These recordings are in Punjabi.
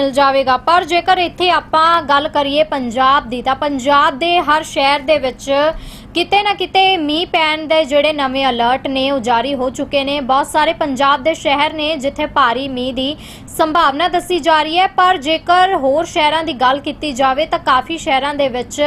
ਮਿਲ ਜਾਵੇਗਾ। ਪਰ ਜੇਕਰ ਇੱਥੇ ਆਪਾਂ ਗੱਲ ਕਰੀਏ ਪੰਜਾਬ ਦੀ, ਤਾਂ ਪੰਜਾਬ ਦੇ ਹਰ ਸ਼ਹਿਰ ਦੇ ਵਿੱਚ ਕਿਤੇ ਨਾ ਕਿਤੇ ਮੀਂਹ ਪੈਣ ਦੇ ਜਿਹੜੇ ਨਵੇਂ ਅਲਰਟ ਨੇ, ਉਹ ਜਾਰੀ ਹੋ ਚੁੱਕੇ ਨੇ। ਬਹੁਤ ਸਾਰੇ ਪੰਜਾਬ ਦੇ ਸ਼ਹਿਰ ਨੇ ਜਿੱਥੇ ਭਾਰੀ ਮੀਂਹ ਦੀ ਸੰਭਾਵਨਾ ਦੱਸੀ ਜਾ ਰਹੀ ਹੈ। ਪਰ ਜੇਕਰ ਹੋਰ ਸ਼ਹਿਰਾਂ ਦੀ ਗੱਲ ਕੀਤੀ ਜਾਵੇ, ਤਾਂ ਕਾਫੀ ਸ਼ਹਿਰਾਂ ਦੇ ਵਿੱਚ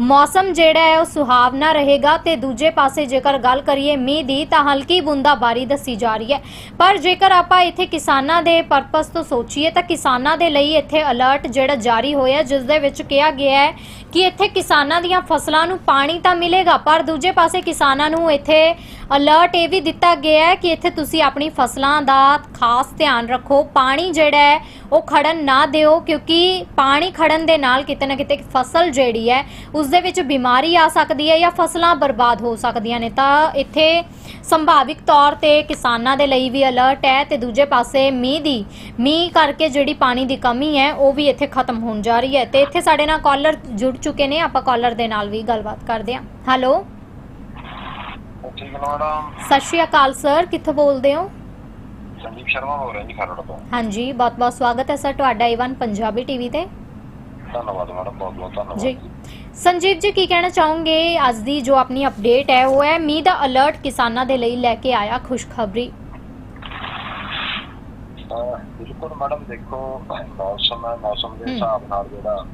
ਮੌਸਮ ਜਿਹੜਾ ਹੈ, ਉਹ ਸੁਹਾਵਣਾ ਰਹੇਗਾ। ਤੇ ਦੂਜੇ ਪਾਸੇ ਜੇਕਰ ਗੱਲ ਕਰੀਏ ਮੀਂਹ ਦੀ, ਤਾਂ ਹਲਕੀ ਬੂੰਦਾਬਾਰੀ ਦੱਸੀ ਜਾ ਰਹੀ ਹੈ। ਪਰ ਜੇਕਰ ਆਪਾਂ ਇੱਥੇ ਕਿਸਾਨਾਂ ਦੇ ਪਰਪਸ ਤੋਂ ਸੋਚੀਏ, ਤਾਂ ਕਿਸਾਨਾਂ ਦੇ ਲਈ ਇੱਥੇ ਅਲਰਟ ਜਿਹੜਾ ਜਾਰੀ ਹੋਇਆ, ਜਿਸ ਦੇ ਵਿੱਚ ਕਿਹਾ ਗਿਆ ਹੈ ਕਿ ਇੱਥੇ ਕਿਸਾਨਾਂ ਦੀਆਂ ਫਸਲਾਂ ਨੂੰ ਪਾਣੀ ਤਾਂ ਮਿਲੇ ਮਿਲੇਗਾ ਪਰ ਦੂਜੇ ਪਾਸੇ ਕਿਸਾਨਾਂ ਨੂੰ ਇੱਥੇ ਅਲਰਟ ਇਹ ਵੀ ਦਿੱਤਾ ਗਿਆ ਹੈ ਕਿ ਇੱਥੇ ਤੁਸੀਂ ਆਪਣੀ ਫਸਲਾਂ ਦਾ ਖਾਸ ਧਿਆਨ ਰੱਖੋ। ਪਾਣੀ ਜਿਹੜਾ ਹੈ, ਉਹ ਖੜਨ ਨਾ ਦਿਓ, ਕਿਉਂਕਿ ਪਾਣੀ ਖੜਨ ਦੇ ਨਾਲ ਕਿਤੇ ਨਾ ਕਿਤੇ ਫਸਲ ਜਿਹੜੀ ਹੈ, ਉਸ ਦੇ ਵਿੱਚ ਬਿਮਾਰੀ ਆ ਸਕਦੀ ਹੈ ਜਾਂ ਫਸਲਾਂ ਬਰਬਾਦ ਹੋ ਸਕਦੀਆਂ ਨੇ। ਤਾਂ ਇੱਥੇ ਸੰਭਾਵਿਕ ਤੌਰ ਤੇ ਕਿਸਾਨਾਂ ਦੇ ਲਈ ਵੀ ਅਲਰਟ ਹੈ ਤੇ ਦੂਜੇ ਪਾਸੇ ਮੀਂਹ ਦੀ, ਮੀਂਹ ਕਰਕੇ ਜਿਹੜੀ ਪਾਣੀ ਦੀ ਕਮੀ ਹੈ, ਉਹ ਵੀ ਇੱਥੇ ਖਤਮ ਹੋਣ ਜਾ ਰਹੀ ਹੈ। ਤੇ ਇੱਥੇ ਸਾਡੇ ਨਾਲ ਕਾਲਰ ਜੁੜ ਚੁੱਕੇ ਨੇ। ਆਪਾਂ ਕਾਲਰ ਦੇ ਨਾਲ ਵੀ ਗੱਲਬਾਤ ਕਰਦੇ ਹਾਂ। ਹੈਲੋ। ਠੀਕ ਮੈਡਮ। ਸਤਿ ਸ਼੍ਰੀ ਅਕਾਲ ਸਰ ਕਿੱਥੋਂ ਬੋਲਦੇ ਹੋ? ਸੰਦੀਪ ਸ਼ਰਮਾ ਹੋ ਰਿਹਾ ਜੀ ਖਰੜ ਤੋਂ। ਹਾਂਜੀ ਬਹੁਤ ਬਹੁਤ ਸਵਾਗਤ ਹੈ ਸਰ ਤੁਹਾਡਾ ਈਵਨ ਪੰਜਾਬੀ ਟੀਵੀ ਤੇ। ਧੰਨਵਾਦ ਮੈਡਮ ਬਹੁਤ ਬਹੁਤ ਧੰਨਵਾਦ ਜੀ। ਸੰਜੀਵ ਜੀ ਕੀ ਕਹਿਣਾ ਚਾਹੋਗੇ? ਅੱਜ ਦੀ ਜੋ ਆਪਣੀ ਅਪਡੇਟ ਹੈ ਉਹ ਹੈ ਮੀਂਹ ਦਾ ਅਲਰਟ ਕਿਸਾਨਾਂ ਦੇ ਲਈ ਲੈ ਕੇ ਆਇਆ ਖੁਸ਼ਖਬਰੀ। ਬਿਲਕੁਲ ਮੈਡਮ ਦੇਖੋ ਮੌਸਮ ਹੈ ਮੌਸਮ ਦੇ। ਹਿਸਾਬ ਨਾਲ ਜਿਹੜਾ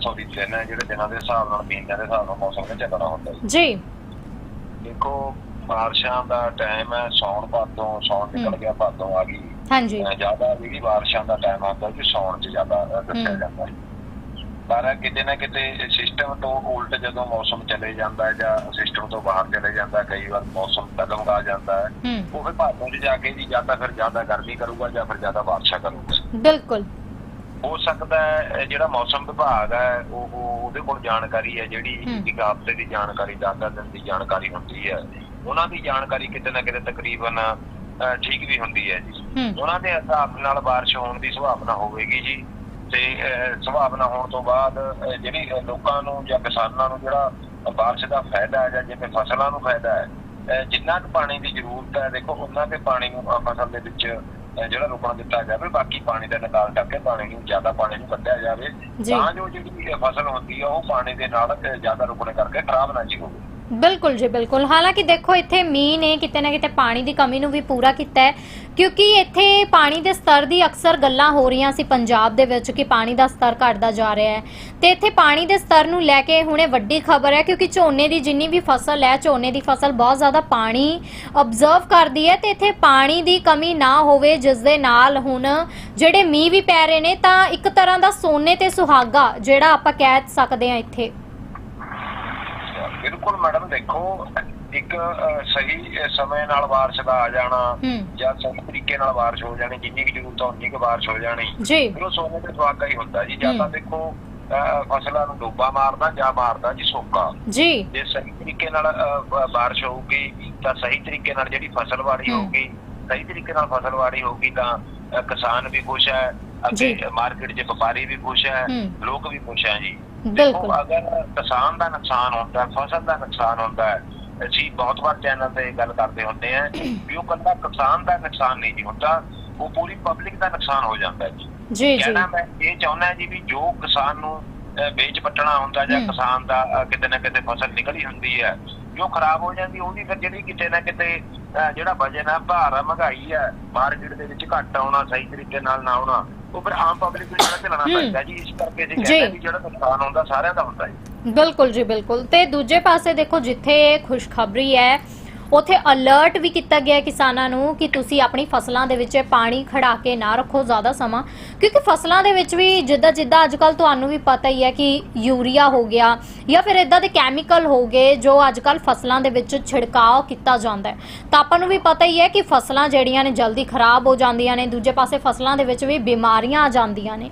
ਸੌਰੀ ਦਿਨ ਹੈ ਜਿਹੜੇ ਦਿਨਾਂ ਦੇ ਹਿਸਾਬ ਨਾਲ ਮਹੀਨਿਆਂ ਦੇ ਹਿਸਾਬ ਨਾਲ ਮੌਸਮ ਦਾ ਚੱਲਣਾ ਹੁੰਦਾ ਹੈ ਜੀ। ਦੇਖੋ ਬਾਰਿਸ਼ਾਂ ਦਾ ਟਾਈਮ ਹੈ ਸੌਣ ਭਾਦੋਂ ਸੌਣ ਨਿਕਲ। ਗਿਆ ਭਾਦੋਂ ਆ ਗਈ। ਹਾਂਜੀ। ਜ਼ਿਆਦਾ ਜਿਹੜੀ ਬਾਰਿਸ਼ਾਂ ਦਾ ਟਾਈਮ ਆਉਂਦਾ ਜੀ ਸੌਣ 'ਚ ਜ਼ਿਆਦਾ ਦੱਸਿਆ। ਜਾਂਦਾ ਹੈ। ਪਰ ਕਿਤੇ ਨਾ ਕਿਤੇ ਸਿਸਟਮ ਤੋਂ ਉਲਟ ਜਦੋਂ ਮੌਸਮ ਚਲੇ ਜਾਂਦਾ ਜਾਂ ਸਿਸਟਮ ਤੋਂ ਬਾਹਰ ਚਲੇ ਜਾਂਦਾ ਕਈ ਵਾਰ ਮੌਸਮ ਆ ਜਾਂਦਾ ਹੈ ਹੂੰ। ਉਹ ਫਿਰ ਭਾਦੋਂ 'ਚ ਜਾ ਕੇ ਜੀ ਜਾਂ ਤਾਂ ਫਿਰ ਜ਼ਿਆਦਾ ਗਰਮੀ ਕਰੂਗਾ ਜਾਂ ਫਿਰ ਜ਼ਿਆਦਾ ਬਾਰਿਸ਼ਾਂ ਕਰੂਗਾ। ਬਿਲਕੁਲ। ਹੋ ਸਕਦਾ ਹੈ ਜਿਹੜਾ ਮੌਸਮ ਵਿਭਾਗ ਹੈ ਉਹ ਉਹ- ਉਹਦੇ ਕੋਲ ਜਾਣਕਾਰੀ ਹੈ ਜਿਹੜੀ। ਇੱਕ ਹਫ਼ਤੇ ਦੀ ਜਾਣਕਾਰੀ 10 ਦਿਨ ਦੀ ਜਾਣਕਾਰੀ ਹੁੰਦੀ ਹੈ। ਉਹਨਾਂ ਦੀ ਜਾਣਕਾਰੀ ਕਿਤੇ ਨਾ ਕਿਤੇ ਤਕਰੀਬਨ ਠੀਕ ਵੀ ਹੁੰਦੀ ਹੈ ਜੀ। ਉਹਨਾਂ ਦੇ ਹਿਸਾਬ ਨਾਲ ਬਾਰਿਸ਼ ਹੋਣ ਦੀ ਸੰਭਾਵਨਾ ਹੋਵੇਗੀ ਜੀ। ਤੇ ਸੰਭਾਵਨਾ ਹੋਣ ਤੋਂ ਬਾਅਦ ਜਿਹੜੀ ਲੋਕਾਂ ਨੂੰ ਜਾਂ ਕਿਸਾਨਾਂ ਨੂੰ ਜਿਹੜਾ ਬਾਰਿਸ਼ ਦਾ ਫਾਇਦਾ ਹੈ ਜਾਂ ਜਿਵੇਂ ਫਸਲਾਂ ਨੂੰ ਫਾਇਦਾ ਹੈ ਜਿੰਨਾ ਕੁ ਪਾਣੀ ਦੀ ਜ਼ਰੂਰਤ ਹੈ ਦੇਖੋ ਉਹਨਾਂ ਦੇ ਪਾਣੀ ਨੂੰ ਫਸਲ ਦੇ ਵਿੱਚ ਜਿਹੜਾ ਰੁਕਣ ਦਿੱਤਾ ਜਾਵੇ ਬਾਕੀ ਪਾਣੀ ਦਾ ਨਿਕਾਲ ਕਰਕੇ ਪਾਣੀ ਨੂੰ ਜ਼ਿਆਦਾ ਪਾਣੀ ਨੂੰ ਕੱਢਿਆ ਜਾਵੇ। ਤਾਂ ਜੋ ਜਿਹੜੀ ਫਸਲ ਹੁੰਦੀ ਹੈ ਉਹ ਪਾਣੀ ਦੇ ਨਾਲ ਜ਼ਿਆਦਾ ਰੁਕਣੇ ਕਰਕੇ ਖਰਾਬ ਨਾ ਜੀ ਹੋਵੇ ਬਿਲਕੁਲ ਜੀ, ਬਿਲਕੁਲ। ਹਾਲਾਂਕਿ ਦੇਖੋ, ਇੱਥੇ ਮੀਂਹ ਨੇ ਕਿਤੇ ਨਾ ਕਿਤੇ ਪਾਣੀ ਦੀ ਕਮੀ ਨੂੰ ਵੀ ਪੂਰਾ ਕੀਤਾ ਹੈ, ਕਿਉਂਕਿ ਇੱਥੇ ਪਾਣੀ ਦੇ ਸਤਰ ਦੀ ਅਕਸਰ ਗੱਲਾਂ ਹੋ ਰਹੀਆਂ ਸੀ ਪੰਜਾਬ ਦੇ ਵਿੱਚ ਕਿ ਪਾਣੀ ਦਾ ਸਤਰ ਘਟਦਾ ਜਾ ਰਿਹਾ ਹੈ। ਤੇ ਇੱਥੇ ਪਾਣੀ ਦੇ ਸਤਰ ਨੂੰ ਲੈ ਕੇ ਹੁਣੇ ਵੱਡੀ ਖਬਰ ਹੈ, ਕਿਉਂਕਿ ਝੋਨੇ ਦੀ ਜਿੰਨੀ ਵੀ ਫਸਲ ਹੈ, ਝੋਨੇ ਦੀ ਫਸਲ ਬਹੁਤ ਜ਼ਿਆਦਾ ਪਾਣੀ ਅਬਜ਼ਰਵ ਕਰਦੀ ਹੈ ਤੇ ਇੱਥੇ ਪਾਣੀ ਦੀ ਕਮੀ ਨਾ ਹੋਵੇ, ਜਿਸ ਦੇ ਨਾਲ ਹੁਣ ਜਿਹੜੇ ਮੀਂਹ ਵੀ ਪੈ ਰਹੇ ਨੇ, ਤਾਂ ਇੱਕ ਤਰ੍ਹਾਂ ਦਾ ਸੋਨੇ ਤੇ ਸੁਹਾਗਾ ਜਿਹੜਾ ਆਪਾਂ ਕਹਿ ਸਕਦੇ ਹਾਂ ਇੱਥੇ। ਬਿਲਕੁਲ ਮੈਡਮ ਦੇਖੋ ਇੱਕ ਸਹੀ ਸਮੇਂ ਨਾਲ ਬਾਰਿਸ਼ ਦਾ ਆ ਜਾਣਾ ਜਾਂ ਸਹੀ ਤਰੀਕੇ ਨਾਲ ਬਾਰਿਸ਼ ਹੋ ਜਾਣੀ ਜਿੰਨੀ ਕੁ ਜ਼ਰੂਰਤ ਉਨੀ ਕੁ ਬਾਰਿਸ਼ ਹੋ ਜਾਣੀ ਜੀ ਫਿਰ ਉਹ ਸੋਨੇ ਤੇ ਸੁਹਾਗਾ ਹੀ ਹੁੰਦਾ ਜੀ ਜਾਂ। ਤਾਂ ਦੇਖੋ ਫਸਲਾਂ ਨੂੰ ਡੋਬਾ ਮਾਰਦਾ ਜਾਂ ਮਾਰਦਾ ਜੀ ਸੋਕਾ ਜੀ ਜੇ ਸਹੀ ਤਰੀਕੇ ਨਾਲ ਬਾਰਿਸ਼ ਹੋਊਗੀ ਤਾਂ ਸਹੀ ਤਰੀਕੇ ਨਾਲ ਜਿਹੜੀ ਫਸਲ ਵਾੜੀ। ਹੋਊਗੀ ਸਹੀ ਤਰੀਕੇ ਨਾਲ ਫਸਲ ਵਾੜੀ ਹੋਊਗੀ ਤਾਂ ਕਿਸਾਨ ਵੀ ਖੁਸ਼ ਹੈ। ਅਤੇ ਮਾਰਕੀਟ 'ਚ ਵਪਾਰੀ ਵੀ ਖੁਸ਼ ਹੈ। ਲੋਕ ਵੀ ਖੁਸ਼ ਹੈ ਜੀ। ਬਿਲਕੁਲ। ਅਗਰ ਕਿਸਾਨ ਦਾ ਨੁਕਸਾਨ ਹੁੰਦਾ ਫਸਲ ਦਾ ਨੁਕਸਾਨ ਹੁੰਦਾ ਹੈ ਅਸੀਂ ਬਹੁਤ ਵਾਰ ਚੈਨਲ ਤੇ ਗੱਲ ਕਰਦੇ ਹੁੰਦੇ ਆ ਵੀ ਉਹ ਕੱਲਾ ਕਿਸਾਨ ਦਾ ਨੁਕਸਾਨ ਨਹੀਂ ਜੀ ਹੁੰਦਾ ਉਹ ਪੂਰੀ ਪਬਲਿਕ ਦਾ ਨੁਕਸਾਨ ਹੋ ਜਾਂਦਾ ਜੀ। ਜੀ ਜੀ। ਕਹਿਣਾ ਮੈਂ ਇਹ ਚਾਹੁੰਦਾ ਜੀ ਵੀ ਜੋ ਕਿਸਾਨ ਨੂੰ ਵੇਚ ਪੱਟਣਾ ਹੁੰਦਾ ਜਾਂ। ਕਿਸਾਨ ਦਾ ਕਿਤੇ ਨਾ ਕਿਤੇ ਫਸਲ ਨਿਕਲੀ ਹੁੰਦੀ ਹੈ ਜੋ ਖਰਾਬ ਹੋ ਜਾਂਦੀ ਉਹਦੀ ਫਿਰ ਜਿਹੜੀ ਕਿਤੇ ਨਾ ਕਿਤੇ ਜਿਹੜਾ ਵਜਨ ਹੈ ਭਾਰ ਹੈ ਮਹਿੰਗਾਈ ਹੈ ਮਾਰਕੀਟ ਦੇ ਵਿੱਚ ਘੱਟ ਆਉਣਾ ਸਹੀ ਤਰੀਕੇ ਨਾਲ ਨਾ ਆਉਣਾ ਉਹ ਫਿਰ ਆਮ ਪਬਲਿਕ ਨੂੰ ਜਿਹੜਾ ਹਮ। ਪੈਂਦਾ ਜੀ ਇਸ ਕਰਕੇ ਅਸੀਂ ਜੀ। ਕਹਿੰਦੇ ਵੀ ਜਿਹੜਾ ਨੁਕਸਾਨ ਹੁੰਦਾ ਸਾਰਿਆਂ ਦਾ ਹੁੰਦਾ ਜੀ ਬਿਲਕੁਲ ਜੀ ਬਿਲਕੁਲ ਤੇ ਦੂਜੇ ਪਾਸੇ ਦੇਖੋ ਜਿੱਥੇ ਖੁਸ਼ਖਬਰੀ ਹੈ ਉਥੇ ਅਲਰਟ ਵੀ ਕੀਤਾ ਗਿਆ ਕਿਸਾਨਾਂ ਨੂੰ ਕਿ ਤੁਸੀਂ ਆਪਣੀ ਫਸਲਾਂ ਦੇ ਵਿੱਚ ਪਾਣੀ ਖੜਾ ਕੇ ਨਾ ਰੱਖੋ ਜ਼ਿਆਦਾ ਸਮਾਂ। ਕਿਉਂਕਿ ਫਸਲਾਂ ਦੇ ਵਿੱਚ ਵੀ ਜਿੱਦਾਂ ਜਿੱਦਾਂ ਅੱਜਕੱਲ ਤੁਹਾਨੂੰ ਵੀ ਪਤਾ ਹੀ ਹੈ ਕਿ ਯੂਰੀਆ ਹੋ ਗਿਆ ਜਾਂ ਫਿਰ ਇਦਾਂ ਦੇ ਕੈਮੀਕਲ ਹੋ ਗਏ ਜੋ ਅੱਜਕੱਲ ਫਸਲਾਂ ਦੇ ਵਿੱਚ ਛਿੜਕਾਅ ਕੀਤਾ ਜਾਂਦਾ ਹੈ। ਤਾਂ ਆਪਾਂ ਨੂੰ ਵੀ ਪਤਾ ਹੀ ਹੈ ਕਿ ਫਸਲਾਂ ਜਿਹੜੀਆਂ ਨੇ ਜਲਦੀ ਖਰਾਬ ਹੋ ਜਾਂਦੀਆਂ ਨੇ ਦੂਜੇ ਪਾਸੇ ਫਸਲਾਂ ਦੇ ਵਿੱਚ ਵੀ ਬਿਮਾਰੀਆਂ ਆ ਜਾਂਦੀਆਂ ਨੇ।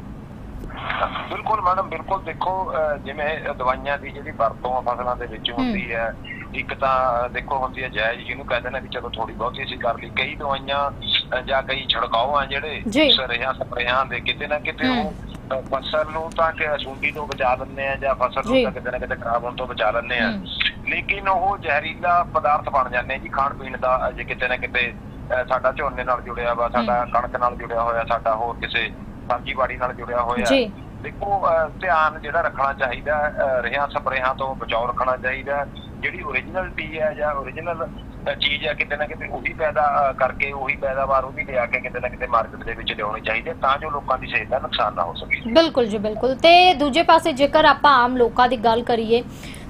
ਬਿਲਕੁਲ ਮੈਡਮ ਬਿਲਕੁਲ ਦੇਖੋ ਜਿਵੇਂ ਦਵਾਈਆਂ ਦੀ ਜਿਹੜੀ ਵਰਤੋਂ ਫਸਲਾਂ ਦੇ ਵਿੱਚ ਹੁੰਦੀ ਹੈ ਇੱਕ ਤਾਂ ਦੇਖੋ ਹੁੰਦੀ ਹੈ ਜਾਇਜ਼ ਜਿਹਨੂੰ ਕਹਿੰਦੇ ਨੇ ਵੀ ਚਲੋ ਥੋੜੀ ਬਹੁਤੀ ਅਸੀਂ ਕਰ ਲਈ ਕਈ ਦਵਾਈਆਂ ਜਾਂ ਕਈ ਛਿੜਕਾਓ ਆ ਜਿਹੜੇ ਜੀ। ਸਰੇਹਾਂ ਸਪਰੇਹਾਂ ਦੇ ਕਿਤੇ ਨਾ ਕਿਤੇ। ਉਹ ਫਸਲ ਨੂੰ ਤਾਂ ਕਿ ਅਸੂੰਡੀ ਤੋਂ ਬਚਾ ਲੈਂਦੇ ਆ ਜਾਂ ਫਸਲ। ਨੂੰ ਤਾਂ ਕਿਤੇ ਨਾ ਕਿਤੇ ਖਰਾਬ ਹੋਣ ਤੋਂ ਬਚਾ ਲੈਂਦੇ ਆ। ਲੇਕਿਨ ਉਹ ਜ਼ਹਿਰੀਲਾ ਪਦਾਰਥ ਬਣ ਜਾਂਦੇ ਆ ਜੀ ਖਾਣ ਪੀਣ ਦਾ ਜੇ ਕਿਤੇ ਨਾ ਕਿਤੇ ਸਾਡਾ ਝੋਨੇ ਨਾਲ ਜੁੜਿਆ ਵਾ ਸਾਡਾ ਕਣਕ ਨਾਲ ਜੁੜਿਆ ਹੋਇਆ ਸਾਡਾ ਹੋਰ ਕਿਸੇ ਸਬਜ਼ੀਵਾੜੀ ਨਾਲ ਜੁੜਿਆ ਹੋਇਆ ਜੀ ਦੇਖੋ ਧਿਆਨ ਜਿਹੜਾ ਰੱਖਣਾ ਚਾਹੀਦਾ ਰੇਹਾਂ ਸਪਰੇਹਾਂ ਤੋਂ ਬਚਾਓ ਰੱਖਣਾ ਚਾਹੀਦਾ। ਜਿਹੜੀ ਓਰੀਜਨਲ ਹੈ ਜਾਂ ਓਰੀਜਨਲ ਚੀਜ਼ ਹੈ ਕਿਤੇ ਨਾ ਕਿਤੇ ਉਹੀ ਪੈਦਾ ਕਰਕੇ ਉਹੀ ਪੈਦਾਵਾਰ ਉਹਦੀ ਲਿਆ ਕੇ ਕਿਤੇ ਨਾ ਕਿਤੇ ਮਾਰਕੀਟ ਦੇ ਵਿੱਚ ਲਿਆਉਣੀ ਚਾਹੀਦੀ ਹੈ ਤਾਂ ਜੋ ਲੋਕਾਂ ਦੀ ਸਿਹਤ ਦਾ ਨੁਕਸਾਨ ਨਾ ਹੋ ਸਕੇ। ਬਿਲਕੁਲ ਜੀ, ਬਿਲਕੁਲ। ਤੇ ਦੂਜੇ ਪਾਸੇ ਜੇਕਰ ਆਪਾਂ ਆਮ ਲੋਕਾਂ ਦੀ ਗੱਲ ਕਰੀਏ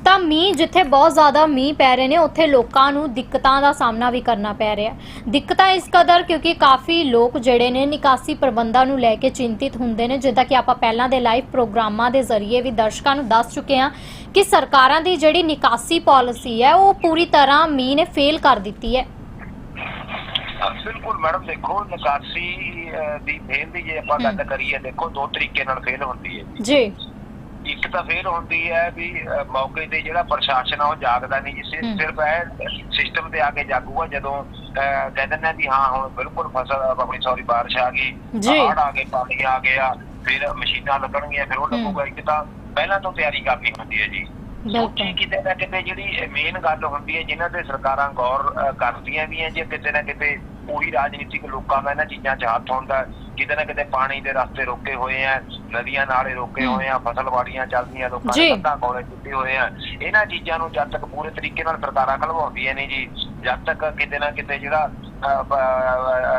ਤਾਂ ਮੀਂਹ ਜਿੱਥੇ ਬਹੁਤ ਜ਼ਿਆਦਾ ਮੀਂਹ ਪੈ ਰਹੇ ਨੇ ਉੱਥੇ ਲੋਕਾਂ ਨੂੰ ਦਿੱਕਤਾਂ ਦਾ ਸਾਹਮਣਾ ਵੀ ਕਰਨਾ ਪੈ ਰਿਹਾ ਦਿੱਕਤਾਂ ਇਸ ਕਦਰ ਕਿਉਂਕਿ ਕਾਫੀ ਲੋਕ ਜਿਹੜੇ ਨੇ ਨਿਕਾਸੀ ਪ੍ਰਬੰਧਾਂ ਨੂੰ ਲੈ ਕੇ ਚਿੰਤਿਤ ਹੁੰਦੇ ਨੇ ਜਿੱਦਾਂ ਕਿ ਆਪਾਂ ਪਹਿਲਾਂ ਦੇ ਲਾਈਵ ਪ੍ਰੋਗਰਾਮਾਂ ਦੇ ਜ਼ਰੀਏ ਵੀ ਦਰਸ਼ਕਾਂ ਨੂੰ ਦੱਸ ਚੁੱਕੇ ਹਾਂ ਕਿ ਸਰਕਾਰਾਂ ਦੀ ਜਿਹੜੀ ਨਿਕਾਸੀ ਪਾਲਿਸੀ ਹੈ ਉਹ ਪੂਰੀ ਤਰ੍ਹਾਂ ਮੀਂਹ ਨੇ ਫੇਲ ਕਰ ਦਿੱਤੀ ਹੈ। ਬਿਲਕੁਲ ਮੈਡਮ ਦੇਖੋ ਨਿਕਾਸੀ ਦੀ ਫੇਲ ਦੀ ਜੇ ਆਪਾਂ ਗੱਲ। ਕਰੀਏ ਦੇਖੋ ਦੋ ਤਰੀਕੇ ਨਾਲ ਫੇਲ ਹੁੰਦੀ ਹੈ। ਜੀ। ਇੱਕ ਤਾਂ ਫੇਲ ਹੁੰਦੀ ਹੈ ਵੀ ਮੌਕੇ ਤੇ ਜਿਹੜਾ ਪ੍ਰਸ਼ਾਸਨ ਆ ਉਹ ਜਾਗਦਾ ਨਹੀਂ ਜਿਸ। ਸਿਰਫ ਇਹ ਸਿਸਟਮ ਤੇ ਆ ਕੇ ਜਾਗੂਗਾ ਜਦੋਂ ਕਹਿ ਦਿੰਦੇ ਆ ਵੀ ਹਾਂ ਹੁਣ ਬਿਲਕੁਲ ਫਸਲ ਆਪਣੀ ਸੌਰੀ ਬਾਰਿਸ਼ ਆ ਗਈ ਜੀ। ਹੜ੍ਹ ਆ ਗਏ ਪਾਣੀ ਆ ਗਿਆ ਫਿਰ ਮਸ਼ੀਨਾਂ ਲੱਗਣਗੀਆਂ ਫਿਰ ਉਹ। ਲੱਗੂਗਾ ਇੱਕ ਤਾਂ ਪਹਿਲਾਂ ਤੋਂ ਤਿਆਰੀ ਕਰਨੀ ਹੁੰਦੀ ਹੈ ਜੀ ਬਿਲਕੁਲ ਦੂਜੀ ਕਿਤੇ ਨਾ ਕਿਤੇ ਜਿਹੜੀ ਮੇਨ ਗੱਲ ਹੁੰਦੀ ਹੈ ਜਿਨ੍ਹਾਂ ਤੇ ਸਰਕਾਰਾਂ ਗੌਰ ਕਰਦੀਆਂ ਵੀ ਹੈ ਜੇ ਕਿਤੇ ਨਾ ਕਿਤੇ ਉਹੀ ਰਾਜਨੀਤਿਕ ਲੋਕਾਂ ਦਾ ਇਹਨਾਂ ਚੀਜ਼ਾਂ 'ਚ ਹੱਥ ਹੁੰਦਾ ਹੈ। ਕਿਤੇ ਨਾ ਕਿਤੇ ਪਾਣੀ ਦੇ ਰਸਤੇ ਰੋਕੇ ਹੋਏ ਆ ਨਦੀਆਂ ਨਾਲੇ ਰੋਕੇ। ਹੋਏ ਆ ਫਸਲਵਾੜੀਆਂ ਚੱਲਦੀਆਂ ਲੋਕਾਂ। ਨੇ ਕੰਧਾਂ ਕੋਲੇ ਕੀਤੇ ਹੋਏ ਆ ਇਹਨਾਂ ਚੀਜ਼ਾਂ ਨੂੰ ਜਦ ਤੱਕ ਪੂਰੇ ਤਰੀਕੇ ਨਾਲ ਸਰਕਾਰਾਂ ਖਲਵਾਉਂਦੀਆਂ ਨੇ ਜੀ ਜਦ ਤੱਕ ਕਿਤੇ ਨਾ ਕਿਤੇ ਜਿਹੜਾ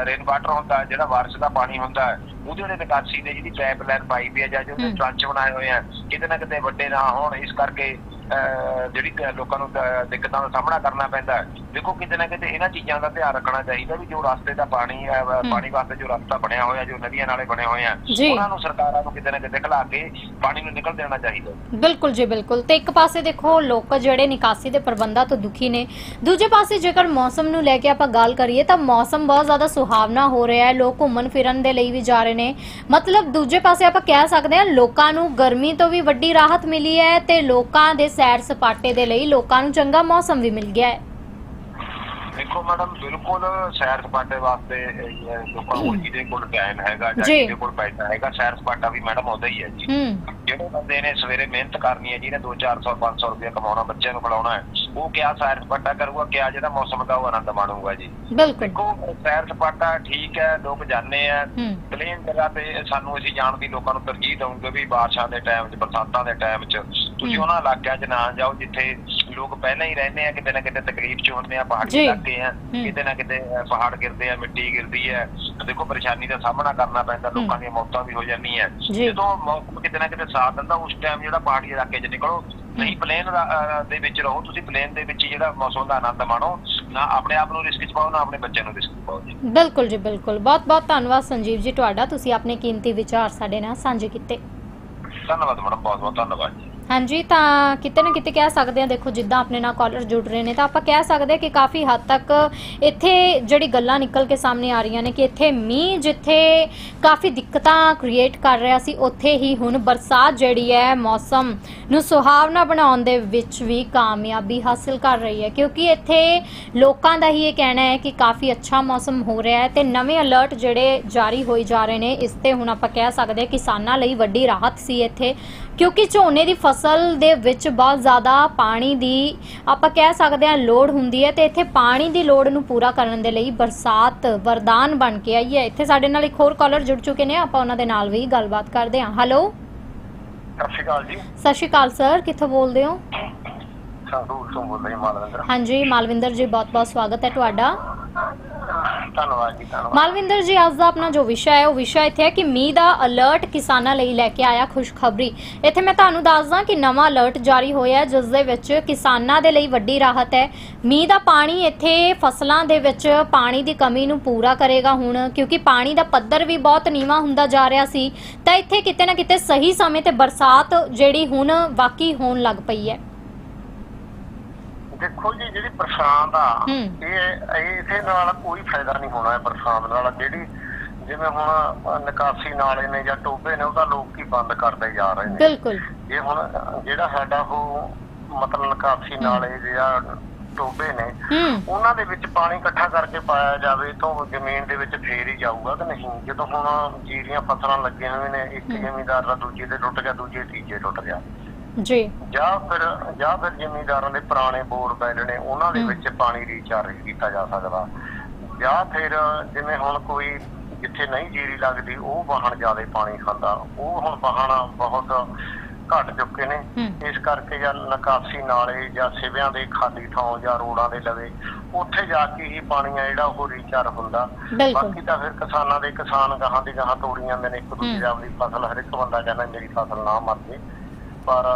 ਰੇਨ ਵਾਟਰ ਹੁੰਦਾ ਜਿਹੜਾ ਬਾਰਿਸ਼ ਦਾ ਪਾਣੀ ਹੁੰਦਾ ਉਹਦੇ ਦੇ ਨਿਕਾਸੀ ਦੇ ਜਿਹੜੀ ਪਾਈਪਲਾਈਨ ਪਾਈ ਵੀ ਹੈ ਜਾਂ ਜਿਹੜੇ। ਟਰੰਚ ਬਣਾਏ ਹੋਏ ਆ ਕਿਤੇ ਨਾ ਕਿਤੇ ਵੱਡੇ ਨਾ ਹੋਣ ਇਸ ਕਰਕੇ ਜਿਹੜੀ ਲੋਕਾਂ ਨੂੰ ਦਿੱਕਤਾਂ ਦਾ ਸਾਹਮਣਾ ਕਰਨਾ ਪੈਂਦਾ ਦੇਖੋ ਕਿਤੇ ਨਾ ਕਿਤੇ ਇਹਨਾਂ ਚੀਜ਼ਾਂ ਦਾ ਧਿਆਨ ਰੱਖਣਾ ਚਾਹੀਦਾ ਵੀ ਜੋ ਰਸਤੇ ਦਾ ਪਾਣੀ ਹੈ। ਪਾਣੀ ਵਾਸਤੇ ਜੋ ਰਸਤਾ ਬਣਿਆ ਹੋਇਆ ਜੋ ਨਦੀਆਂ ਨਾਲੇ ਬਣੇ ਹੋਏ ਆ। ਉਹਨਾਂ ਨੂੰ ਸਰਕਾਰਾਂ ਨੂੰ ਕਿਤੇ ਨਾ ਕਿਤੇ ਖਿਲਾ ਕੇ ਪਾਣੀ ਨੂੰ ਨਿਕਲ ਦੇਣਾ ਚਾਹੀਦਾ ਬਿਲਕੁਲ ਜੀ ਬਿਲਕੁਲ। ਤੇ ਇੱਕ ਪਾਸੇ ਦੇਖੋ ਲੋਕ ਜਿਹੜੇ ਨਿਕਾਸੀ ਦੇ ਪ੍ਰਬੰਧਾਂ ਤੋਂ ਦੁਖੀ ਨੇ। ਦੂਜੇ ਪਾਸੇ ਜੇਕਰ ਮੌਸਮ ਨੂੰ ਲੈ ਕੇ ਆਪਾਂ ਗੱਲ ਕਰੀਏ ਤਾਂ ਮੌਸਮ ਬਹੁਤ ਜ਼ਿਆਦਾ ਸੁਹਾਵਣਾ ਹੋ ਰਿਹਾ ਹੈ। ਲੋਕ ਘੁੰਮਣ ਫਿਰਨ ਦੇ ਲਈ ਵੀ ਜਾ ਰਹੇ ਨੇ। ਮਤਲਬ ਦੂਜੇ ਪਾਸੇ ਆਪਾਂ ਕਹਿ ਸਕਦੇ ਹਾਂ ਲੋਕਾਂ ਨੂੰ ਗਰਮੀ ਤੋਂ ਵੀ ਵੱਡੀ ਰਾਹਤ ਮਿਲੀ ਹੈ ਤੇ ਲੋਕਾਂ ਦੇ ਸੈਰ ਸਪਾਟੇ ਦੇ ਲਈ ਲੋਕਾਂ ਨੂੰ ਚੰਗਾ ਮੌਸਮ ਵੀ ਮਿਲ ਗਿਆ ਹੈ। ਦੇਖੋ ਮੈਡਮ ਬਿਲਕੁਲ ਸੈਰ ਸਪਾਟੇ ਵਾਸਤੇ ਲੋਕਾਂ ਕੋਲ ਜਿਹਦੇ ਕੋਲ ਟਾਈਮ ਹੈਗਾ ਜਾਂ। ਜਿਹਦੇ ਕੋਲ ਪੈਸਾ ਹੈਗਾ ਸੈਰ ਸਪਾਟਾ ਵੀ ਮੈਡਮ ਆਉਂਦਾ ਹੀ ਹੈ ਜੀ। ਜਿਹੜੇ ਬੰਦੇ ਨੇ ਸਵੇਰੇ ਮਿਹਨਤ ਕਰਨੀ ਹੈ ਜਿਹਨੇ 2-400 500 ਰੁਪਏ ਕਮਾਉਣਾ ਬੱਚਿਆਂ ਨੂੰ ਖਿਲਾਉਣਾ ਹੈ ਉਹ ਕਿਆ ਸੈਰ ਸਪਾਟਾ ਕਰੂਗਾ ਕਿਆ ਜਿਹੜਾ ਮੌਸਮ ਦਾ ਉਹ ਆਨੰਦ ਮਾਣੂਗਾ ਜੀ। ਬਿਲਕੁਲ। ਦੇਖੋ ਸੈਰ ਸਪਾਟਾ ਠੀਕ ਹੈ ਲੋਕ ਜਾਂਦੇ ਆ। ਪਲੇਨ ਜਗ੍ਹਾ ਤੇ ਸਾਨੂੰ ਅਸੀਂ ਜਾਣ ਦੀ ਲੋਕਾਂ ਨੂੰ ਤਰਜੀਹ ਦਵਾਂਗੇ ਵੀ ਬਾਰਿਸ਼ਾਂ ਦੇ ਟਾਈਮ 'ਚ ਬਰਸਾਤਾਂ ਦੇ ਟਾਈਮ 'ਚ। ਤੁਸੀਂ। ਉਹਨਾਂ ਇਲਾਕਿਆਂ 'ਚ ਨਾ ਜਾਓ ਜਿੱਥੇ ਲੋਕ ਪਹਿਲਾਂ ਹੀ ਰਹਿੰਦੇ ਆ ਕਿਤੇ ਨਾ ਕਿਤੇ ਤਕਲੀਫ 'ਚ ਹੁੰਦੇ ਆ ਪਹਾੜੀ। ਇਲਾਕੇ ਆ। ਕਿਤੇ ਨਾ ਕਿਤੇ ਪਹਾੜ ਗਿਰਦੇ ਆ ਮਿੱਟੀ ਗਿਰਦੀ ਹੈ ਦੇਖੋ ਪਰੇਸ਼ਾਨੀ ਦਾ ਸਾਹਮਣਾ ਕਰਨਾ ਪੈਂਦਾ ਲੋਕਾਂ ਦੀਆਂ ਮੌਤਾਂ ਵੀ ਹੋ ਜਾਂਦੀਆਂ। ਜਦੋਂ ਮੌਸਮ ਕਿਤੇ ਨਾ ਕਿਤੇ ਸਾਥ ਦਿੰਦਾ ਉਸ ਟਾਈਮ ਜਿਹੜਾ ਪਹਾੜੀ ਇਲਾਕੇ 'ਚ ਨਿਕਲੋ ਨਹੀਂ ਪਲੇਨ ਦੇ ਵਿੱਚ ਰਹੋ ਤੁਸੀਂ ਪਲੇਨ ਦੇ ਵਿੱਚ ਜਿਹੜਾ ਮੌਸਮ ਦਾ ਆਨੰਦ ਮਾਣੋ। ਨਾ ਆਪਣੇ ਆਪ ਨੂੰ ਰਿਸਕ 'ਚ ਪਾਓ ਨਾ ਆਪਣੇ ਬੱਚਿਆਂ ਨੂੰ ਰਿਸਕ 'ਚ ਪਾਓ ਜੀ। ਬਿਲਕੁਲ ਜੀ ਬਿਲਕੁਲ। ਬਹੁਤ ਬਹੁਤ ਧੰਨਵਾਦ ਸੰਜੀਵ ਜੀ ਤੁਹਾਡਾ। ਤੁਸੀਂ ਆਪਣੇ ਕੀਮਤੀ ਵਿਚਾਰ ਸਾਡੇ ਨਾਲ ਸਾਂਝੇ ਕੀਤੇ। ਧੰਨਵਾਦ ਮੈਡਮ ਬਹੁਤ ਬਹੁਤ ਧੰਨਵਾਦ ਹਾਂਜੀ, ਤਾਂ ਕਿਤੇ ਨਾ ਕਿਤੇ ਕਹਿ ਸਕਦੇ ਆ ਦੇਖੋ ਜਿੱਦਾਂ ਆਪਣੇ ਨਾਲ ਕਾਲਰ ਜੁੜ ਰਹੇ ਨੇ, ਤਾਂ ਆਪਾਂ ਕਹਿ ਸਕਦੇ ਹਾਂ ਕਿ ਕਾਫੀ ਹੱਦ ਤੱਕ ਇੱਥੇ ਜਿਹੜੀ ਗੱਲਾਂ ਨਿਕਲ ਕੇ ਸਾਹਮਣੇ ਆ ਰਹੀਆਂ ਨੇ ਕਿ ਇੱਥੇ ਮੀਂਹ ਜਿੱਥੇ ਕਾਫੀ ਦਿੱਕਤਾਂ ਕ੍ਰੀਏਟ ਕਰ ਰਿਹਾ ਸੀ, ਉੱਥੇ ਹੀ ਹੁਣ ਬਰਸਾਤ ਜਿਹੜੀ ਹੈ ਮੌਸਮ ਨੂੰ ਸੁਹਾਵਣਾ ਬਣਾਉਣ ਦੇ ਵਿੱਚ ਵੀ ਕਾਮਯਾਬੀ ਹਾਸਲ ਕਰ ਰਹੀ ਹੈ। ਕਿਉਂਕਿ ਇੱਥੇ ਲੋਕਾਂ ਦਾ ਹੀ ਇਹ ਕਹਿਣਾ ਹੈ ਕਿ ਕਾਫੀ ਅੱਛਾ ਮੌਸਮ ਹੋ ਰਿਹਾ ਹੈ ਤੇ ਨਵੇਂ ਅਲਰਟ ਜਿਹੜੇ ਜਾਰੀ ਹੋਏ ਜਾ ਰਹੇ ਨੇ, ਇਸ ਤੇ ਹੁਣ ਆਪਾਂ ਕਹਿ ਸਕਦੇ ਹਾਂ ਕਿਸਾਨਾਂ ਲਈ ਵੱਡੀ ਰਾਹਤ ਸੀ ਇੱਥੇ। ਕਿਉਂਕਿ ਝੋਨੇ ਦੀ ਫਸਲ ਦੇ ਵਿੱਚ ਬਹੁਤ ਜ਼ਿਆਦਾ ਪਾਣੀ ਦੀ ਆਪਾਂ ਕਹਿ ਸਕਦੇ ਹਾਂ ਲੋੜ ਹੁੰਦੀ ਹੈ ਤੇ ਇੱਥੇ ਪਾਣੀ ਦੀ ਲੋੜ ਨੂੰ ਪੂਰਾ ਕਰਨ ਦੇ ਲਈ ਬਰਸਾਤ ਵਰਦਾਨ ਬਣ ਕੇ ਆਈ ਹੈ। ਇੱਥੇ ਸਾਡੇ ਨਾਲ ਇੱਕ ਹੋਰ ਕਾਲਰ ਜੁੜ ਚੁੱਕੇ ਨੇ ਆਪਾਂ ਉਹਨਾਂ ਦੇ ਨਾਲ ਵੀ ਗੱਲਬਾਤ ਕਰਦੇ ਹਾਂ। ਹੈਲੋ ਸਤਿ ਸ਼੍ਰੀ ਅਕਾਲ ਜੀ। ਸਤਿ ਸ਼੍ਰੀ ਅਕਾਲ ਸਰ ਕਿੱਥੋਂ ਬੋਲਦੇ ਹੋ? ਸੰਦੂਰ ਤੋਂ ਬੋਲ ਰਹੀ ਮਾਲਵਿੰਦਰ। ਹਾਂਜੀ ਮਾਲਵਿੰਦਰ ਜੀ ਬਹੁਤ ਬਹੁਤ ਸਵਾਗਤ ਹੈ ਤੁਹਾਡਾ। ਧੰਨਵਾਦ ਜੀ, ਧੰਨਵਾਦ। ਮਾਲਵਿੰਦਰ ਜੀ, ਅੱਜ ਦਾ ਆਪਣਾ ਜੋ ਵਿਸ਼ਾ ਹੈ, ਉਹ ਵਿਸ਼ਾ ਇੱਥੇ ਹੈ ਕਿ ਮੀਂਹ ਦਾ ਅਲਰਟ ਕਿਸਾਨਾਂ ਲਈ ਲੈ ਕੇ ਆਇਆ ਖੁਸ਼ਖਬਰੀ। ਇੱਥੇ ਮੈਂ ਤੁਹਾਨੂੰ ਦੱਸਦਾ ਕਿ ਨਵਾਂ ਅਲਰਟ ਜਾਰੀ ਹੋਇਆ ਹੈ, ਜਿਸ ਦੇ ਵਿੱਚ ਕਿਸਾਨਾਂ ਦੇ ਲਈ ਵੱਡੀ ਰਾਹਤ ਹੈ। ਮੀਂਹ ਦਾ ਪਾਣੀ ਇੱਥੇ ਫਸਲਾਂ ਦੇ ਵਿੱਚ ਪਾਣੀ ਦੀ ਕਮੀ ਨੂੰ ਪੂਰਾ ਕਰੇਗਾ ਹੁਣ, ਕਿਉਂਕਿ ਪਾਣੀ ਦਾ ਪੱਧਰ ਵੀ ਬਹੁਤ ਨੀਵਾਂ ਹੁੰਦਾ ਜਾ ਰਿਹਾ ਸੀ। ਤਾਂ ਇੱਥੇ ਕਿਤੇ ਨਾ ਕਿਤੇ ਸਹੀ ਸਮੇਂ ਤੇ ਬਰਸਾਤ ਜਿਹੜੀ ਹੁਣ ਵਾਕਈ ਹੋਣ ਲੱਗ ਪਈ ਹੈ। ਦੇਖੋ ਜੀ ਜਿਹੜੀ ਬਰਸਾਤ ਆ ਹੂੰ। ਇਹ ਇਹ- ਇਹਦੇ ਨਾਲ ਕੋਈ ਫਾਇਦਾ ਨਹੀਂ ਹੋਣਾ ਹੈ ਨਾਲ। ਜਿਹੜੀ ਜਿਵੇਂ ਹੁਣ ਨਿਕਾਸੀ ਨਾਲੇ ਨੇ ਜਾਂ ਟੋਬੇ ਨੇ ਉਹਦਾ ਲੋਕ ਹੀ ਬੰਦ ਕਰਦੇ ਜਾ ਰਹੇ ਨੇ। ਬਿਲਕੁਲ। ਇਹ ਹੁਣ ਜਿਹੜਾ ਸਾਡਾ ਉਹ ਮਤਲਬ ਨਿਕਾਸੀ ਨਾਲੇ ਜਾਂ ਟੋਬੇ ਨੇ ਹੂੰ। ਉਹਨਾਂ ਦੇ ਵਿੱਚ ਪਾਣੀ ਇਕੱਠਾ ਕਰਕੇ ਪਾਇਆ ਜਾਵੇ ਤਾਂ ਜ਼ਮੀਨ ਦੇ ਵਿੱਚ ਫੇਰ ਹੀ ਜਾਊਗਾ ਕਿ ਨਹੀਂ? ਜਦੋਂ ਹੁਣ ਜੀਰੀਆਂ ਫਸਲਾਂ ਲੱਗੀਆਂ ਹੋਈਆਂ ਨੇ ਇੱਕ। ਜ਼ਮੀਂਦਾਰ ਦਾ ਦੂਜੇ ਤੇ ਟੁੱਟ ਗਿਆ ਦੂਜੇ ਤੀਜੇ ਟੁੱਟ ਗਿਆ। ਜੀ। ਜਾਂ ਫਿਰ ਜਾਂ ਫਿਰ ਜ਼ਿਮੀਂਦਾਰਾਂ ਦੇ ਪੁਰਾਣੇ ਬੋਰ ਬੈਲ ਨੇ ਉਹਨਾਂ ਦੇ। ਵਿੱਚ ਪਾਣੀ ਰੀਚਾਰਜ ਕੀਤਾ ਜਾ ਸਕਦਾ। ਜਾਂ ਫਿਰ ਜਿਵੇਂ ਹੁਣ ਕੋਈ ਜਿੱਥੇ ਨਹੀਂ ਜੀਰੀ ਲੱਗਦੀ ਉਹ ਵਾਹਣ ਜ਼ਿਆਦਾ ਪਾਣੀ ਖਾਂਦਾ। ਉਹ ਹੁਣ ਵਾਹਣ ਬਹੁਤ ਘਟ ਚੁੱਕੇ ਨੇ। ਇਸ ਕਰਕੇ ਜਾਂ ਨਿਕਾਸੀ ਨਾਲੇ ਜਾਂ ਸਿਵਿਆਂ ਦੇ ਖਾਲੀ ਥਾਂ ਜਾਂ ਰੋਡਾਂ ਦੇ ਲਵੇ ਉੱਥੇ ਜਾ ਕੇ ਹੀ ਪਾਣੀ ਆ ਜਿਹੜਾ ਉਹ ਰੀਚਾਰ ਹੁੰਦਾ। ਬਾਕੀ ਤਾਂ ਫਿਰ ਕਿਸਾਨਾਂ ਦੇ ਕਿਸਾਨ ਗਾਹਾਂ ਦੀ ਗਾਹਾਂ ਤੋੜੀ ਜਾਂਦੇ ਨੇ। ਇੱਕ ਦੂਜੇ। ਦੀ ਫਸਲ ਹਰ ਇੱਕ ਬੰਦਾ ਕਹਿੰਦਾ ਮੇਰੀ ਫਸਲ ਨਾ ਮਰ ਜੇ। ਪਰ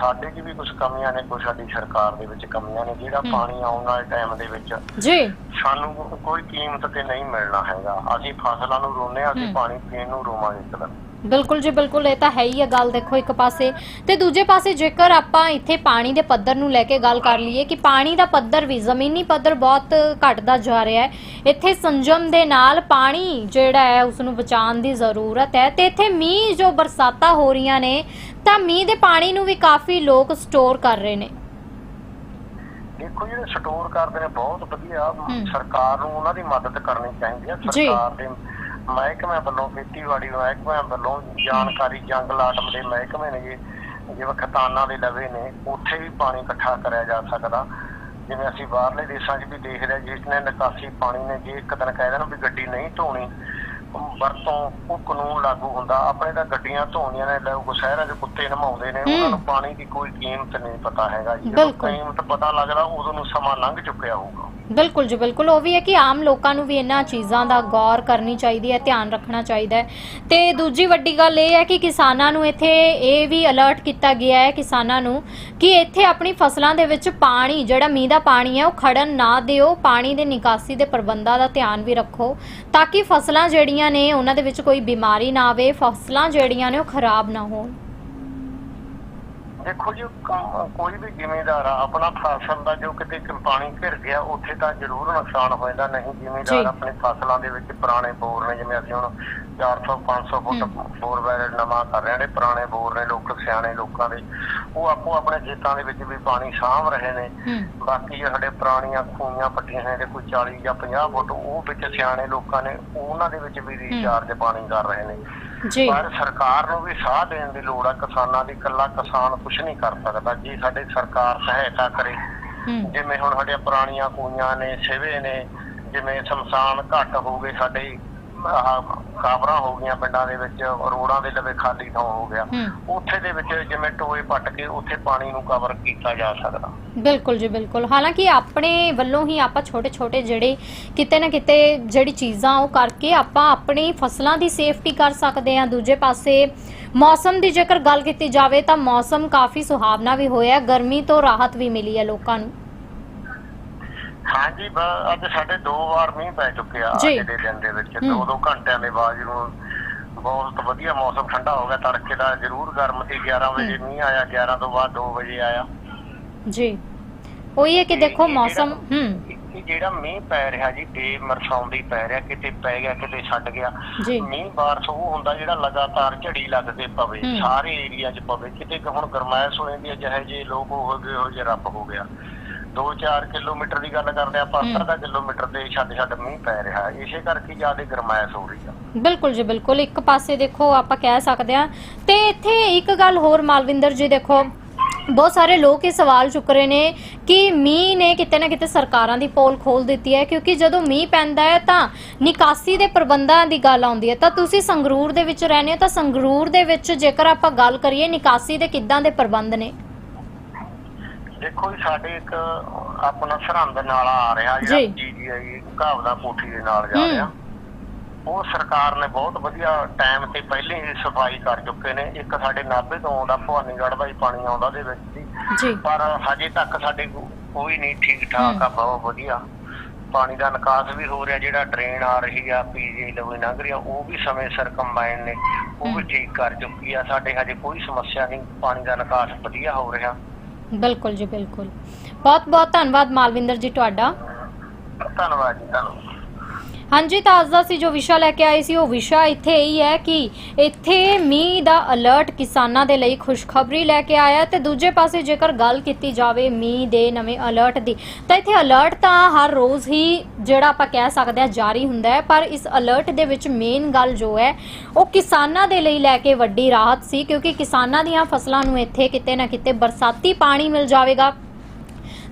ਸਾਡੇ 'ਚ ਵੀ ਕੁਝ ਕਮੀਆਂ ਨੇ ਕੁਝ ਸਾਡੀ ਸਰਕਾਰ ਦੇ ਵਿੱਚ ਕਮੀਆਂ ਨੇ ਜਿਹੜਾ। ਪਾਣੀ ਆਉਣ ਵਾਲੇ ਟਾਈਮ ਦੇ ਵਿੱਚ ਜੀ ਸਾਨੂੰ ਕੋਈ ਕੀਮਤ ਤੇ ਨਹੀਂ ਮਿਲਣਾ ਹੈਗਾ ਅਸੀਂ ਫਸਲਾਂ ਨੂੰ ਰੋਨੇ ਆ ਅਸੀਂ। ਪਾਣੀ ਪੀਣ ਨੂੰ ਰੋਵਾਂਗੇ ਇੱਕ ਦਿਨ ਬਿਲਕੁਲ ਜੀ ਬਿਲਕੁਲ ਇਹ ਤਾਂ ਹੈ ਹੀ ਹੈ ਗੱਲ ਦੇਖੋ ਇੱਕ ਪਾਸੇ। ਤੇ ਦੂਜੇ ਪਾਸੇ ਜੇਕਰ ਆਪਾਂ ਇੱਥੇ ਪਾਣੀ ਦੇ ਪੱਧਰ ਨੂੰ ਲੈ ਕੇ ਗੱਲ ਕਰ ਲਈਏ ਕਿ ਪਾਣੀ ਦਾ ਪੱਧਰ ਵੀ ਜ਼ਮੀਨੀ ਪੱਧਰ ਬਹੁਤ ਘਟਦਾ ਜਾ ਰਿਹਾ ਹੈ ਇੱਥੇ ਸੰਜਮ ਦੇ ਨਾਲ ਪਾਣੀ ਜਿਹੜਾ ਹੈ ਉਸ ਨੂੰ ਬਚਾਉਣ ਦੀ ਜ਼ਰੂਰਤ ਹੈ। ਤੇ ਇੱਥੇ ਮੀਂਹ ਜੋ ਬਰਸਾਤਾਂ ਹੋ ਰਹੀਆਂ ਨੇ ਤਾਂ ਮੀਂਹ ਦੇ ਪਾਣੀ ਨੂੰ ਵੀ ਕਾਫੀ ਲੋਕ ਸਟੋਰ ਕਰ ਰਹੇ ਨੇ। ਦੇਖੋ ਜਿਹੜੇ ਸਟੋਰ ਕਰਦੇ ਨੇ ਬਹੁਤ ਵਧੀਆ। ਸਰਕਾਰ ਨੂੰ ਉਹਨਾਂ ਦੀ ਮਦਦ ਕਰਨੀ ਚਾਹੀਦੀ ਹੈ। ਸਰਕਾਰ ਦੇ ਮਹਿਕਮੇ ਵੱਲੋਂ ਖੇਤੀਬਾੜੀ ਮਹਿਕਮੇ ਵੱਲੋਂ ਜਾਣਕਾਰੀ ਜੰਗਲ ਆਟਮ ਦੇ ਮਹਿਕਮੇ ਨੇ ਜਿਵੇਂ ਖਤਾਨਾਂ ਦੇ ਲਵੇ ਨੇ ਉੱਥੇ ਵੀ ਪਾਣੀ ਇਕੱਠਾ ਕਰਿਆ ਜਾ ਸਕਦਾ ਜਿਵੇਂ ਅਸੀਂ ਬਾਹਰਲੇ ਦੇਸ਼ਾਂ 'ਚ ਵੀ ਦੇਖਦੇ ਹਾਂ ਜਿਸ ਨੇ ਨਿਕਾਸੀ ਪਾਣੀ ਨੇ ਜੇ ਇੱਕ ਦਿਨ ਕਹਿ ਦੇਣ ਵੀ ਗੱਡੀ ਨਹੀਂ ਧੋਣੀ ਵਰਤੋਂ ਉਹ ਕਾਨੂੰਨ ਲਾਗੂ ਹੁੰਦਾ ਆਪਣੇ ਤਾਂ ਗੱਡੀਆਂ ਧੋਣੀਆਂ ਨੇ ਲੋਕ ਸ਼ਹਿਰਾਂ 'ਚ ਕੁੱਤੇ ਨਮਾਉਂਦੇ ਨੇ ਉਹਨਾਂ ਨੂੰ। ਪਾਣੀ ਦੀ ਕੋਈ ਕੀਮਤ ਨਹੀਂ ਪਤਾ ਹੈਗਾ ਜੀ ਜਦੋਂ। ਕੀਮਤ ਪਤਾ ਲੱਗਦਾ ਉਦੋਂ ਨੂੰ ਸਮਾਂ ਲੰਘ ਚੁੱਕਿਆ ਹੋਊਗਾ ਬਿਲਕੁਲ ਜੀ, ਬਿਲਕੁਲ। ਉਹ ਵੀ ਹੈ ਕਿ ਆਮ ਲੋਕਾਂ ਨੂੰ ਵੀ ਇਹਨਾਂ ਚੀਜ਼ਾਂ ਦਾ ਗੌਰ ਕਰਨੀ ਚਾਹੀਦੀ ਹੈ, ਧਿਆਨ ਰੱਖਣਾ ਚਾਹੀਦਾ ਹੈ। ਤੇ ਦੂਜੀ ਵੱਡੀ ਗੱਲ ਇਹ ਹੈ ਕਿ ਕਿਸਾਨਾਂ ਨੂੰ ਇੱਥੇ ਇਹ ਵੀ ਅਲਰਟ ਕੀਤਾ ਗਿਆ ਹੈ ਕਿਸਾਨਾਂ ਨੂੰ ਕਿ ਇੱਥੇ ਆਪਣੀ ਫਸਲਾਂ ਦੇ ਵਿੱਚ ਪਾਣੀ, ਜਿਹੜਾ ਮੀਂਹ ਦਾ ਪਾਣੀ ਹੈ, ਉਹ ਖੜਨ ਨਾ ਦਿਓ। ਪਾਣੀ ਦੇ ਨਿਕਾਸੀ ਦੇ ਪ੍ਰਬੰਧਾਂ ਦਾ ਧਿਆਨ ਵੀ ਰੱਖੋ ਤਾਂ ਕਿ ਫਸਲਾਂ ਜਿਹੜੀਆਂ ਨੇ, ਉਹਨਾਂ ਦੇ ਵਿੱਚ ਕੋਈ ਬਿਮਾਰੀ ਨਾ ਆਵੇ। ਫਸਲਾਂ ਜਿਹੜੀਆਂ ਨੇ, ਉਹ ਖਰਾਬ ਨਾ ਹੋਣ। ਦੇਖੋ ਜੀ ਕ- ਕੋਈ ਵੀ ਜ਼ਿਮੀਂਦਾਰ ਆ ਆਪਣਾ ਫਸਲ ਦਾ ਜੋ ਕਿਤੇ ਕ- ਪਾਣੀ ਘਿਰ ਗਿਆ ਉੱਥੇ ਤਾਂ ਜ਼ਰੂਰ ਨੁਕਸਾਨ ਹੋ ਜਾਂਦਾ ਨਹੀਂ ਜੀ। ਜ਼ਿਮੀਂਦਾਰ ਆਪਣੀ ਫਸਲਾਂ ਦੇ ਵਿੱਚ ਪੁਰਾਣੇ ਬੋਰ ਨੇ ਜਿਵੇਂ ਅਸੀਂ ਹੁਣ 400 500 ਫੁੱਟ ਬੋਰ ਵੈਲ ਨਵਾਂ ਕਰ ਰਹੇ ਨੇ ਪੁਰਾਣੇ ਬੋਰ ਨੇ ਲੋਕ ਸਿਆਣੇ ਲੋਕਾਂ ਦੇ। ਉਹ ਆਪੋ ਆਪਣੇ ਖੇਤਾਂ ਦੇ ਵਿੱਚ ਵੀ ਪਾਣੀ ਸਾਂਭ ਰਹੇ ਨੇ। ਹੂੰ। ਬਾਕੀ ਜਿਹੜੇ ਸਾਡੇ ਪੁਰਾਣੀਆਂ ਖੂਹਾਂ ਪੱਟੀਆਂ ਨੇ ਕੋਈ 40 ਜਾਂ 50 ਫੁੱਟ ਉਹ ਵਿੱਚ ਸਿਆਣੇ ਲੋਕਾਂ ਨੇ ਉਹਨਾਂ ਦੇ ਵਿੱਚ ਵੀ ਰੀਚਾਰਜ ਪਾਣੀ ਕਰ ਰਹੇ ਨੇ। ਜੀ। ਪਰ ਸਰਕਾਰ ਨੂੰ ਵੀ ਸਾਹ ਦੇਣ ਦੀ ਲੋੜ ਆ ਕਿਸਾਨਾਂ ਦੀ ਇਕੱਲਾ ਕਿਸਾਨ ਕੁਝ ਨਹੀਂ ਕਰ ਸਕਦਾ ਜੇ ਸਾਡੇ ਸਰਕਾਰ ਸਹਾਇਤਾ ਕਰੇ। ਜਿਵੇਂ ਹੁਣ ਸਾਡੀਆਂ ਪੁਰਾਣੀਆਂ ਕੂਈਆਂ ਨੇ ਸਿਵੇ ਨੇ ਜਿਵੇਂ ਸ਼ਮਸ਼ਾਨ ਘੱਟ ਹੋ ਗਏ ਸਾਡੇ ਕਾਬਰਾਂ ਹੋ ਗਈਆਂ ਪਿੰਡਾਂ ਦੇ ਵਿੱਚ ਰੋਡਾਂ ਦੇ ਲਵੇ ਖਾਲੀ ਥਾਂ ਹੋ ਗਿਆ। ਉੱਥੇ ਦੇ ਵਿੱਚ ਜਿਵੇਂ ਟੋਏ ਪੱਟ ਕੇ ਉੱਥੇ ਪਾਣੀ ਨੂੰ ਕਵਰ ਕੀਤਾ ਜਾ ਸਕਦਾ। ਬਿਲਕੁਲ ਜੀ ਬਿਲਕੁਲ। ਹਾਲਾਂਕਿ ਆਪਣੇ ਵੱਲੋਂ ਹੀ ਆਪਾਂ ਛੋਟੇ ਛੋਟੇ ਜਿਹੜੇ ਕਿਤੇ ਨਾ ਕਿਤੇ ਜਿਹੜੀ ਚੀਜ਼ਾਂ ਉਹ ਕਰਕੇ ਆਪਾਂ ਆਪਣੀ ਫਸਲਾਂ ਦੀ ਸੇਫਟੀ ਕਰ ਸਕਦੇ ਹਾਂ। ਦੂਜੇ ਪਾਸੇ ਮੌਸਮ ਦੀ ਜੇਕਰ ਗੱਲ ਕੀਤੀ ਜਾਵੇ ਤਾਂ ਮੌਸਮ ਕਾਫੀ ਸੁਹਾਵਣਾ ਵੀ ਹੋਇਆ। ਗਰਮੀ ਤੋਂ ਰਾਹਤ ਵੀ ਮਿਲੀ ਹੈ ਲੋਕਾਂ ਨੂੰ। ਹਾਂਜੀ ਬ- ਅੱਜ ਸਾਡੇ ਦੋ ਵਾਰ ਮੀਂਹ ਪੈ ਚੁੱਕੇ ਆ ਜੀ। ਅੱਜ ਦੇ ਦਿਨ ਦੇ ਵਿੱਚ। ਦੋ ਦੋ ਘੰਟਿਆਂ ਦੇ ਬਾਅਦ ਜਦੋਂ ਬਹੁਤ ਵਧੀਆ ਮੌਸਮ ਠੰਡਾ ਹੋ ਗਿਆ ਤੜਕੇ ਦਾ ਜ਼ਰੂਰ ਗਰਮ ਸੀ 11 ਵਜੇ ਮੀਂਹ ਆਇਆ 11 ਤੋਂ ਬਾਅਦ 2 ਵਜੇ ਆਇਆ। ਜੀ। ਉਹੀ ਹੈ ਕਿ ਤੇ ਦੇਖੋ ਇਹ ਮੌਸਮ ਹੂੰ। ਇਹ ਜਿਹੜਾ ਮੀਂਹ ਪੈ ਰਿਹਾ ਜੀ ਬੇਮਰਸਾਉਂਦੀ ਪੈ ਰਿਹਾ ਕਿਤੇ ਪੈ ਗਿਆ ਕਿਤੇ ਛੱਡ ਗਿਆ। ਜੀ। ਮੀਂਹ ਬਾਰਿਸ਼ ਉਹ ਹੁੰਦਾ ਜਿਹੜਾ ਲਗਾਤਾਰ ਝੜੀ ਲੱਗ ਕੇ ਪਵੇ ਹੂੰ। ਸਾਰੇ ਏਰੀਆ 'ਚ ਪਵੇ। ਕਿਤੇ ਕਿ ਹੁਣ ਗਰਮੈਸ਼ ਹੋ ਜਾਂਦੀ ਹੈ ਜਿਹੇ ਜੇ ਲੋਕ ਹੋ ਗਏ ਹੋ ਜੇ ਰੱਬ ਹੋ ਗਿਆ। 2-4 ਕਿਲੋਮੀਟਰ ਦੀ ਗੱਲ ਕਰਦੇ ਆਪਾਂ ਹੂੰ। 70 ਕਿਲੋਮੀਟਰ ਦੇ ਛੱਡ ਛੱਡ ਮੀਂਹ ਪੈ ਰਿਹਾ। ਇਸੇ ਕਰਕੇ ਜ਼ਿਆਦਾ ਗਰਮੈਸ਼ ਹੋ ਰਹੀ ਆ। ਬਿਲਕੁਲ ਜੀ ਬਿਲਕੁਲ। ਇੱਕ ਪਾਸੇ ਦੇਖੋ ਆਪਾਂ ਕਹਿ ਸਕਦੇ ਹਾਂ। ਤੇ ਇੱਥੇ ਇੱਕ ਗੱਲ ਹੋਰ ਮਾਲਵਿੰਦਰ ਜੀ ਦੇਖੋ ਬਹੁਤ ਸਾਰੇ ਲੋਕ ਇਹ ਸਵਾਲ ਚੁੱਕ ਰਹੇ ਨੇ ਕਿ ਮੀਂਹ ਨੇ ਕਿਤੇ ਨਾ ਕਿਤੇ ਸਰਕਾਰਾਂ ਦੀ ਪੋਲ ਖੋਲ ਦਿੱਤੀ ਹੈ ਕਿਉਂਕਿ ਜਦੋਂ ਮੀਂਹ ਪੈਂਦਾ ਹੈ ਤਾਂ ਨਿਕਾਸੀ ਦੇ ਪ੍ਰਬੰਧਾਂ ਦੀ ਗੱਲ ਆਉਂਦੀ ਹੈ। ਤਾਂ ਤੁਸੀਂ ਸੰਗਰੂਰ ਦੇ ਵਿੱਚ ਰਹਿੰਦੇ ਹੋ ਤਾਂ ਸੰਗਰੂਰ ਦੇ ਵਿੱਚ ਜੇਕਰ ਆਪਾਂ ਗੱਲ ਕਰੀਏ ਨਿਕਾਸੀ ਦੇ ਕਿੱਦਾਂ ਦੇ ਪ੍ਰਬੰਧ ਨੇ? ਦੇਖੋ ਜੀ ਸਾਡੇ ਇੱਕ ਆਪਣਾ ਸਰਹੰਦ ਨਾਲਾ ਆ ਰਿਹਾ ਜੀ। ਜਿਹੜਾ ਜੀਜੀਆਈ ਘਾਵਦਾ ਕੋਠੀ ਦੇ ਨਾਲ ਜਾ ਹੂੰ। ਰਿਹਾ। ਉਹ ਸਰਕਾਰ ਨੇ ਬਹੁਤ ਵਧੀਆ ਟਾਈਮ ਤੇ ਪਹਿਲੇ ਹੀ ਸਫ਼ਾਈ ਕਰ ਚੁੱਕੇ ਨੇ। ਇੱਕ ਸਾਡੇ ਨਾਭੇ ਤੋਂ ਆਉਂਦਾ ਭਵਾਨੀਗੜ੍ਹ ਦਾ ਹੀ ਪਾਣੀ ਆਉਂਦਾ ਉਹਦੇ ਵਿੱਚ ਦੀ ਜੀ। ਪਰ ਹਜੇ ਤੱਕ ਸਾਡੇ ਕੋ- ਕੋਈ ਨਹੀਂ ਠੀਕ ਠਾਕ ਆ ਬਹੁਤ ਵਧੀਆ। ਪਾਣੀ ਦਾ ਨਿਕਾਸ ਵੀ ਹੋ ਰਿਹਾ ਜਿਹੜਾ ਡਰੇਨ ਆ ਰਹੀ ਆ ਪੀਜੀ ਲਵੇ ਲੰਘ ਰਹੀ ਆ ਉਹ ਵੀ ਸਮੇਂ ਸਿਰ ਕੰਬਾਈਨ ਨੇ। ਉਹ ਵੀ। ਠੀਕ ਕਰ ਚੁੱਕੀ ਆ। ਸਾਡੇ ਹਜੇ ਕੋਈ ਸਮੱਸਿਆ ਨਹੀਂ ਪਾਣੀ ਦਾ ਨਿਕਾਸ ਵਧੀਆ ਹੋ ਰਿਹਾ। ਬਿਲਕੁਲ ਜੀ ਬਿਲਕੁਲ। ਬਹੁਤ ਬਹੁਤ ਧੰਨਵਾਦ ਮਾਲਵਿੰਦਰ ਜੀ ਤੁਹਾਡਾ। ਧੰਨਵਾਦ ਜੀ ਧੰਨਵਾਦ। ਹਾਂਜੀ ਤਾਂ ਅੱਜ ਦਾ ਸੀ ਜੋ ਵਿਸ਼ਾ ਲੈ ਕੇ ਆਏ ਸੀ, ਉਹ ਵਿਸ਼ਾ ਇੱਥੇ ਹੀ ਹੈ ਕਿ ਇੱਥੇ ਮੀਂਹ ਦਾ ਅਲਰਟ ਕਿਸਾਨਾਂ ਦੇ ਲਈ ਖੁਸ਼ਖਬਰੀ ਲੈ ਕੇ ਆਇਆ ਤੇ ਦੂਜੇ ਪਾਸੇ ਜੇਕਰ ਗੱਲ ਕੀਤੀ ਜਾਵੇ ਮੀਂਹ ਦੇ ਨਵੇਂ ਅਲਰਟ ਦੀ, ਤਾਂ ਇੱਥੇ ਅਲਰਟ ਤਾਂ ਹਰ ਰੋਜ਼ ਹੀ ਜਿਹੜਾ ਆਪਾਂ ਕਹਿ ਸਕਦੇ ਹਾਂ ਜਾਰੀ ਹੁੰਦਾ ਹੈ, ਪਰ ਇਸ ਅਲਰਟ ਦੇ ਵਿੱਚ ਮੇਨ ਗੱਲ ਜੋ ਹੈ, ਉਹ ਕਿਸਾਨਾਂ ਦੇ ਲਈ ਲੈ ਕੇ ਵੱਡੀ ਰਾਹਤ ਸੀ, ਕਿਉਂਕਿ ਕਿਸਾਨਾਂ ਦੀਆਂ ਫਸਲਾਂ ਨੂੰ ਇੱਥੇ ਕਿਤੇ ਨਾ ਕਿਤੇ ਬਰਸਾਤੀ ਪਾਣੀ ਮਿਲ ਜਾਵੇਗਾ।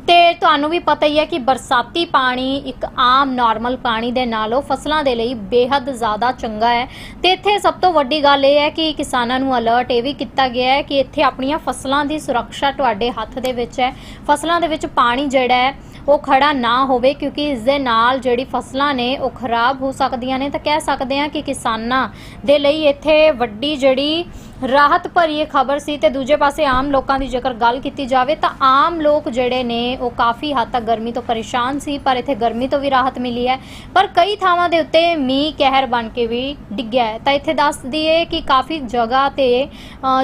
ਤੇ ਤੁਹਾਨੂੰ ਵੀ ਪਤਾ ਹੀ ਹੈ ਕਿ ਬਰਸਾਤੀ ਪਾਣੀ ਇੱਕ ਆਮ ਨਾਰਮਲ ਪਾਣੀ ਦੇ ਨਾਲੋਂ ਫਸਲਾਂ ਦੇ ਲਈ ਬੇਹੱਦ ਜ਼ਿਆਦਾ ਚੰਗਾ ਹੈ। ਤੇ ਇੱਥੇ ਸਭ ਤੋਂ ਵੱਡੀ ਗੱਲ ਇਹ ਹੈ ਕਿ ਕਿਸਾਨਾਂ ਨੂੰ ਅਲਰਟ ਇਹ ਵੀ ਕੀਤਾ ਗਿਆ ਹੈ ਕਿ ਇੱਥੇ ਆਪਣੀਆਂ ਫਸਲਾਂ ਦੀ ਸੁਰੱਖਿਆ ਤੁਹਾਡੇ ਹੱਥ ਦੇ ਵਿੱਚ ਹੈ। ਫਸਲਾਂ ਦੇ ਵਿੱਚ ਪਾਣੀ ਜਿਹੜਾ ਹੈ, ਉਹ ਖੜਾ ਨਾ ਹੋਵੇ ਕਿਉਂਕਿ ਇਸ ਦੇ ਨਾਲ ਜਿਹੜੀ ਫਸਲਾਂ ਨੇ, ਉਹ ਖਰਾਬ ਹੋ ਸਕਦੀਆਂ ਨੇ। ਤਾਂ ਕਹਿ ਸਕਦੇ ਹਾਂ ਕਿ ਕਿਸਾਨਾਂ ਦੇ ਲਈ ਇੱਥੇ ਵੱਡੀ ਜਿਹੜੀ ਰਾਹਤ ਭਰੀ ਇਹ ਖਬਰ ਸੀ ਤੇ ਦੂਜੇ ਪਾਸੇ ਆਮ ਲੋਕਾਂ ਦੀ ਜੇਕਰ ਗੱਲ ਕੀਤੀ ਜਾਵੇ ਤਾਂ ਆਮ ਲੋਕ ਜਿਹੜੇ ਨੇ ਉਹ ਕਾਫੀ ਹੱਦ ਤੱਕ ਗਰਮੀ ਤੋਂ ਪਰੇਸ਼ਾਨ ਸੀ, ਪਰ ਇੱਥੇ ਗਰਮੀ ਤੋਂ ਵੀ ਰਾਹਤ ਮਿਲੀ ਹੈ। ਪਰ ਕਈ ਥਾਵਾਂ ਦੇ ਉੱਤੇ ਮੀਂਹ ਕਹਿਰ ਬਣ ਕੇ ਵੀ ਡਿੱਗਿਆ ਹੈ। ਤਾਂ ਇੱਥੇ ਦੱਸ ਦਈਏ ਕਿ ਕਾਫੀ ਜਗ੍ਹਾ ਤੇ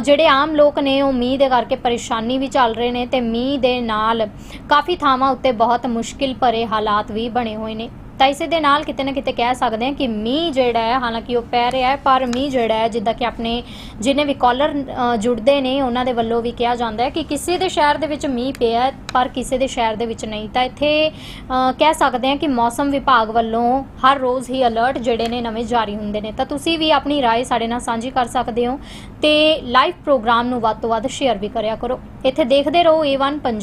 ਜਿਹੜੇ ਆਮ ਲੋਕ ਨੇ ਉਹ ਮੀਂਹ ਦੇ ਕਰਕੇ ਪਰੇਸ਼ਾਨੀ ਵੀ ਚੱਲ ਰਹੇ ਨੇ ਤੇ ਮੀਂਹ ਦੇ ਨਾਲ ਕਾਫੀ ਥਾਵਾਂ ਉੱਤੇ ਬਹੁਤ ਮੁਸ਼ਕਿਲ ਭਰੇ ਹਾਲਾਤ ਵੀ ਬਣੇ ਹੋਏ ਨੇ। ਤਾਂ ਇਸੇ ਦੇ ਨਾਲ ਕਿਤੇ ਨਾ ਕਿਤੇ ਕਹਿ ਸਕਦੇ ਹਾਂ ਕਿ ਮੀਂਹ ਜਿਹੜਾ ਹੈ ਹਾਲਾਂਕਿ ਉਹ ਪੈ ਰਿਹਾ ਹੈ ਪਰ ਮੀਂਹ ਜਿਹੜਾ ਹੈ ਜਿੱਦਾਂ ਕਿ ਆਪਣੇ ਜਿਨੇ ਵੀ ਕਾਲਰ ਜੁੜਦੇ ਨੇ ਉਹਨਾਂ ਦੇ ਵੱਲੋਂ ਵੀ ਕਿਹਾ ਜਾਂਦਾ ਹੈ ਕਿ ਕਿਸੇ ਦੇ ਸ਼ਹਿਰ ਦੇ ਵਿੱਚ ਮੀਂਹ ਪਿਆ ਹੈ, ਪਰ ਕਿਸੇ ਦੇ ਸ਼ਹਿਰ ਦੇ ਵਿੱਚ ਨਹੀਂ ਤਾਂ ਇੱਥੇ ਅ, ਕਹਿ ਸਕਦੇ ਹਾਂ ਕਿ ਮੌਸਮ ਵਿਭਾਗ ਵੱਲੋਂ ਹਰ ਰੋਜ਼ ਹੀ ਅਲਰਟ ਜਿਹੜੇ ਨੇ ਨਵੇਂ ਜਾਰੀ ਹੁੰਦੇ ਨੇ ਤਾਂ ਤੁਸੀਂ ਵੀ ਆਪਣੀ رائے ਸਾਡੇ ਨਾਲ ਸਾਂਝੀ ਕਰ ਸਕਦੇ ਹੋ ਤੇ ਲਾਈਵ ਪ੍ਰੋਗਰਾਮ ਨੂੰ ਵੱਧ ਤੋਂ ਵੱਧ ਸ਼ੇਅਰ ਵੀ ਕਰਿਆ ਕਰੋ ਇੱਥੇ ਦੇਖਦੇ ਰਹੋ A1 ਪੰਜਾਬ